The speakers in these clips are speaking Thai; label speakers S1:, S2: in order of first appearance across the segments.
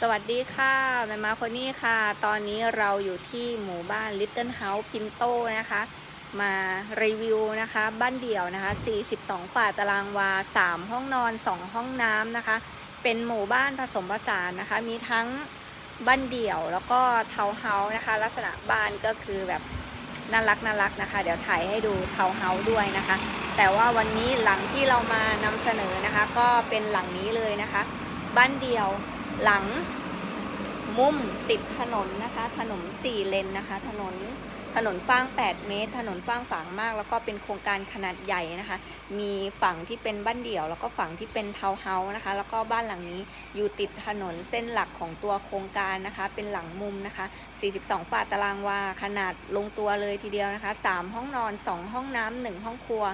S1: สวัสดีค่ะแม่มาคนนี้ค่ะ ตอนนี้เราอยู่ที่หมู่บ้าน Little House Pinto นะคะ มารีวิวนะคะ บ้านเดี่ยวนะคะ 42กว่าตารางวา 3 ห้องนอน 2 ห้องน้ำนะคะ เป็นหมู่บ้านผสมผสานนะคะ มีทั้งบ้านเดี่ยวแล้วก็เทาเฮาส์นะคะ ลักษณะบ้านก็คือแบบน่ารักน่ารักนะคะ เดี๋ยวถ่ายให้ดูเทาเฮาส์ด้วยนะคะ แต่ว่าวันนี้หลังที่เรามานำเสนอนะคะ ก็เป็นหลังนี้เลยนะคะ บ้านเดี่ยว หลังมุมติดถนนนะคะ ถนนสี่เลนนะคะ ถนนถนนกว้าง 8 เมตร ถนนกว้างฝางมาก แล้วก็เป็นโครงการขนาดใหญ่นะคะ มีฝั่งที่เป็นบ้านเดี่ยว แล้วก็ฝั่งที่เป็นทาวน์เฮาส์นะคะ แล้วก็บ้านหลังนี้อยู่ติดถนนเส้นหลักของตัวโครงการนะคะ เป็นหลังมุมนะคะ 42ปาตารางวา ขนาดลงตัวเลยทีเดียวนะคะ 3 ห้องนอน 2 ห้องน้ำ 1 ห้องครัว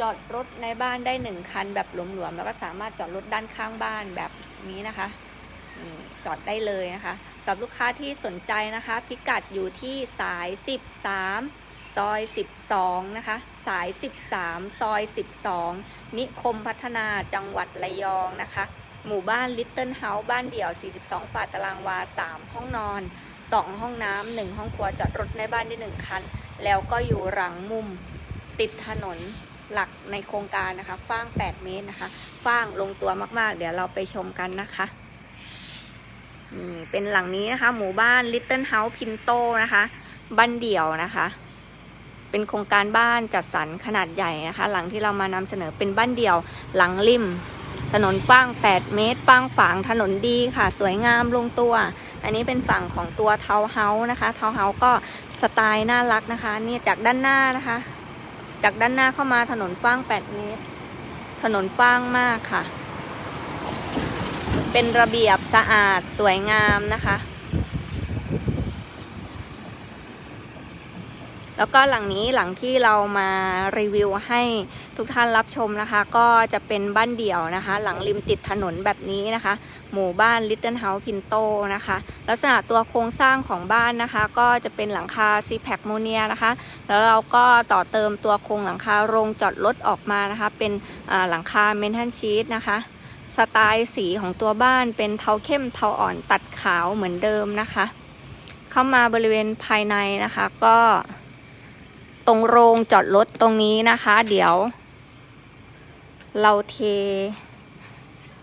S1: จอดรถในบ้านได้ 1 คันแบบหลวมๆ แล้วก็สามารถจอดรถด้านข้างบ้านแบบนี้นะคะ จอดได้เลยนะคะสำหรับลูกค้าที่สนใจนะคะ พิกัดอยู่ที่สาย 13 ซอย 12 นะคะ สาย 13 ซอย 12 นิคมพัฒนาจังหวัดระยองนะคะ หมู่บ้าน Little House บ้านเดี่ยว 42ปาตารางวา 3 ห้องนอน 2 ห้องน้ำ 1 ห้องครัวจอดรถในบ้านได้ 1 คัน แล้วก็อยู่หลังมุมติดถนนหลักในโครงการนะคะกว้าง 8 เมตรนะคะกว้างลงตัวมาก ๆ เดี๋ยวเราไปชมกันนะคะ นี่เป็นหลังนี้นะคะ หมู่บ้าน Little House Pinto นะคะ บ้านเดี่ยวนะคะ เป็นโครงการบ้านจัดสรรขนาดใหญ่นะคะ หลังที่เรามานำเสนอเป็นบ้านเดี่ยว หลังริม ถนนกว้าง 8 เมตรกว้างฝางถนนดีค่ะ สวยงามลงตัว อันนี้เป็นฝั่งของตัวเทาเฮาส์นะคะ เทาเฮาส์ก็สไตล์น่ารักนะคะ นี่จากด้านหน้านะคะ จากด้านหน้าเข้ามาถนนกว้าง 8 เมตร ถนนกว้างมากค่ะ เป็นระเบียบสะอาดสวยงามนะคะ แล้วก็หลังนี้หลังที่เรามารีวิวให้ทุกท่านรับชมนะคะ ก็จะเป็นบ้านเดี่ยวนะคะ หลังริมติดถนนแบบนี้นะคะ หมู่บ้าน Little House Pinto นะคะ ลักษณะตัวโครงสร้างของบ้านนะคะ ก็จะเป็นหลังคา c p a c โมเนียนะคะ แล้วเราก็ต่อเติมตัวโครงหลังคาโรงจอดรถออกมานะคะ เป็นหลังคาเมนทันชีสนะคะ สไตล์สีของตัวบ้านเป็นเทาเข้มเทาอ่อนตัดขาวเหมือนเดิมนะคะ เข้ามาบริเวณภายในนะคะ ก็ ตรงโรงจอดรถตรงนี้นะคะ เดี๋ยว เราเท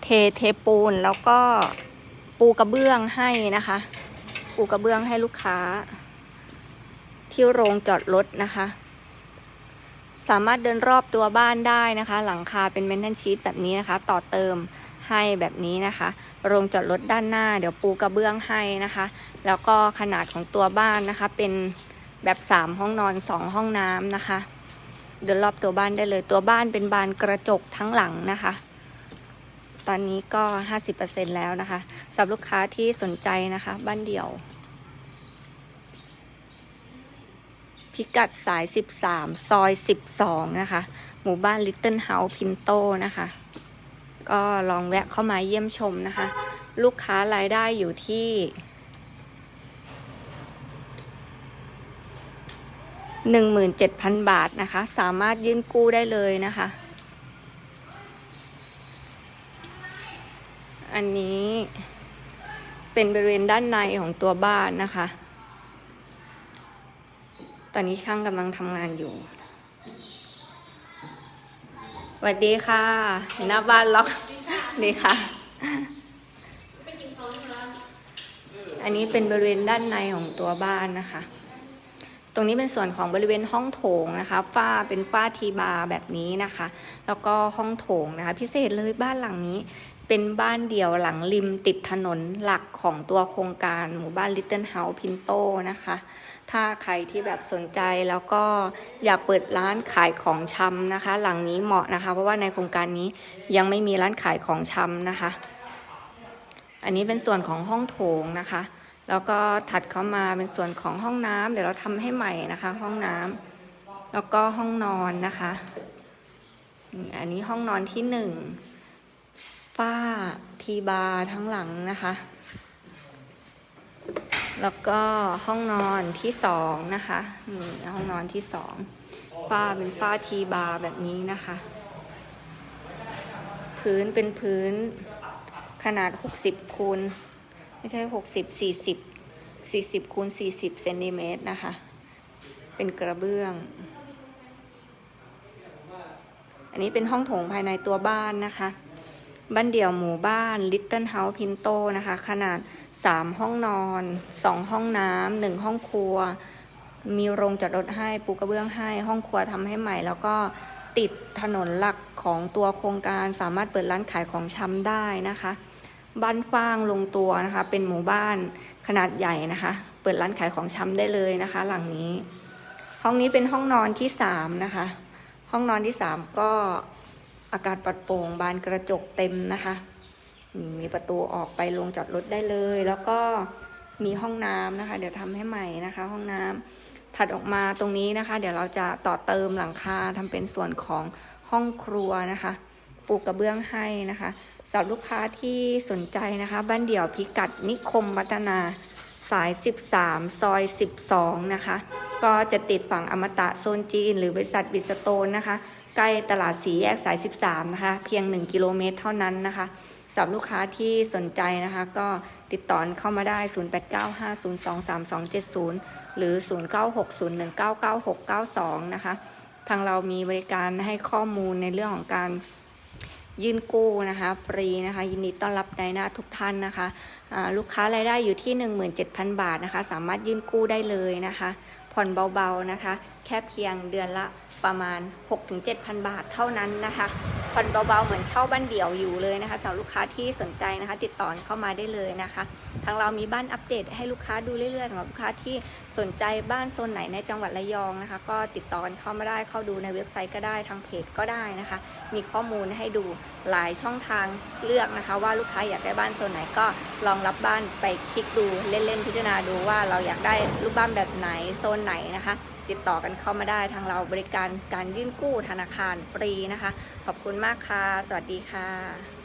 S1: เทเทปูนแล้วก็ปูกระเบื้องให้นะคะ ปูกระเบื้องให้ลูกค้า ที่โรงจอดรถนะคะ สามารถเดินรอบตัวบ้านได้นะคะ หลังคาเป็นเมนทันชีตแบบนี้นะคะ ต่อเติมให้แบบนี้นะคะ โรงจอดรถด้านหน้า เดี๋ยวปูกระเบื้องให้นะคะ แล้วก็ขนาดของตัวบ้านนะคะ เป็นแบบ 3 ห้องนอน 2 ห้องน้ำนะคะ เดินรอบตัวบ้านได้เลย ตัวบ้านเป็นบานกระจกทั้งหลังนะคะ ตอนนี้ก็ 50%แล้วนะคะสำหรับลูกค้าที่สนใจนะคะ บ้านเดี่ยว พิกัดสาย 13 ซอย 12 นะคะ หมู่บ้าน Little House Pinto นะคะ ก็ลองแวะเข้ามาเยี่ยมชมนะคะ ลูกค้ารายได้อยู่ที่ 17,000 บาทนะคะ สามารถยื่นกู้ได้เลยนะคะ อันนี้เป็นบริเวณด้านในของตัวบ้านนะคะ ตอนนี้ช่างกำลังทำงานอยู่สวัสดีค่ะหน้าบ้านล็อกดีค่ะ อันนี้เป็นบริเวณด้านในของตัวบ้านนะคะ ตรงนี้เป็นส่วนของบริเวณห้องโถงนะคะ ฝ้าเป็นฝ้าทีบาร์แบบนี้นะคะ แล้วก็ห้องโถงนะคะ พิเศษเลยบ้านหลังนี้ เป็นบ้านเดี่ยวหลังริมติดถนนหลักของตัวโครงการหมู่บ้าน Little House Pinto นะคะ ถ้าใครที่แบบสนใจแล้วก็อยากเปิดร้านขายของชำนะคะ หลังนี้เหมาะนะคะ เพราะว่าในโครงการนี้ยังไม่มีร้านขายของชำนะคะ อันนี้เป็นส่วนของห้องโถงนะคะ แล้วก็ถัดเข้ามาเป็นส่วนของห้องน้ำเดี๋ยวเราทำให้ใหม่นะคะ ห้องน้ำแล้วก็ห้องนอนนะคะ อันนี้ห้องนอนที่หนึ่ง ฝ้าทีบาร์ทั้งหลังนะคะ แล้วก็ห้องนอนที่สองนะคะนี่ห้องนอนที่สองฝ้าเป็นฝ้าทีบาร์แบบนี้นะคะ พื้นเป็นพื้นขนาด 60คูณไม่ใช่หกสิบสี่สิบสี่สิบคูณสี่สิบเซนติเมตรนะคะ เป็นกระเบื้อง อันนี้เป็นห้องโถงภายในตัวบ้านนะคะ บ้านเดี่ยวหมู่บ้าน Little House Pinto นะคะ ขนาด 3 ห้องนอน 2 ห้องน้ำหนึ่งห้องครัว มีโรงจอดรถให้ปูกระเบื้องให้ ห้องครัวทำให้ใหม่ แล้วก็ติดถนนหลักของตัวโครงการสามารถเปิดร้านขายของชำได้นะคะบ้านฟ้างลงตัวนะคะ เป็นหมู่บ้านขนาดใหญ่นะคะ เปิดร้านขายของชำได้เลยนะคะ หลังนี้ ห้องนี้เป็นห้องนอนที่สามนะคะ ห้องนอนที่สามก็ อากาศปลอดโปร่งบานกระจกเต็มนะคะมีประตูออกไปลงจอดรถได้เลย แล้วก็มีห้องน้ำนะคะ เดี๋ยวทำให้ใหม่นะคะ ห้องน้ำถัดออกมาตรงนี้นะคะ เดี๋ยวเราจะต่อเติมหลังคาทำเป็นส่วนของห้องครัวนะคะปูกระเบื้องให้นะคะสำหรับลูกค้าที่สนใจนะคะ บ้านเดี่ยวพิกัดนิคมวัฒนา สาย 13 ซอย 12 นะคะ ก็จะติดฝั่งอมตะโซนจีน หรือบริษัทบิสโตนนะคะ ใกล้ตลาดสีแยกสาย 13 นะคะ เพียง 1 กิโลเมตรเท่านั้นนะคะสำหรับลูกค้าที่สนใจนะคะ ก็ติดต่อเข้ามาได้ 0895023270 หรือ 0960199692 นะคะ ทางเรามีบริการให้ข้อมูลในเรื่องของการ ยื่นกู้นะคะ ฟรีนะคะ ยินดีต้อนรับในหน้าทุกท่านนะคะลูกค้ารายได้อยู่ที่ 17,000 บาทนะคะ สามารถยื่นกู้ได้เลยนะคะ ผ่อนเบาๆนะคะ แค่เพียงเดือนละประมาณ 6-7,000 บาทเท่านั้นนะคะ ผ่อนเบาๆเหมือนเช่าบ้านเดี่ยวอยู่เลยนะคะสำหรับลูกค้าที่สนใจนะคะ ติดต่อเข้ามาได้เลยนะคะ ทางเรามีบ้านอัปเดตให้ลูกค้าดูเรื่อยๆสำหรับลูกค้าที่สนใจบ้านโซนไหนในจังหวัดระยองนะคะ ก็ติดต่อเข้ามาได้เข้าดูในเว็บไซต์ก็ได้ทางเพจก็ได้นะคะ มีข้อมูลให้ดูหลายช่องทางเลือกนะคะ ว่าลูกค้าอยากได้บ้านโซนไหนก็ลองรับบ้านไปคลิกดูเล่นๆพิจารณาดูว่าเราอยากได้รูปบ้านแบบไหนโซนไหนนะคะติดต่อกันเข้ามาได้ทางเราบริการการยื่นกู้ธนาคารฟรีนะคะ ขอบคุณมากค่ะ สวัสดีค่ะ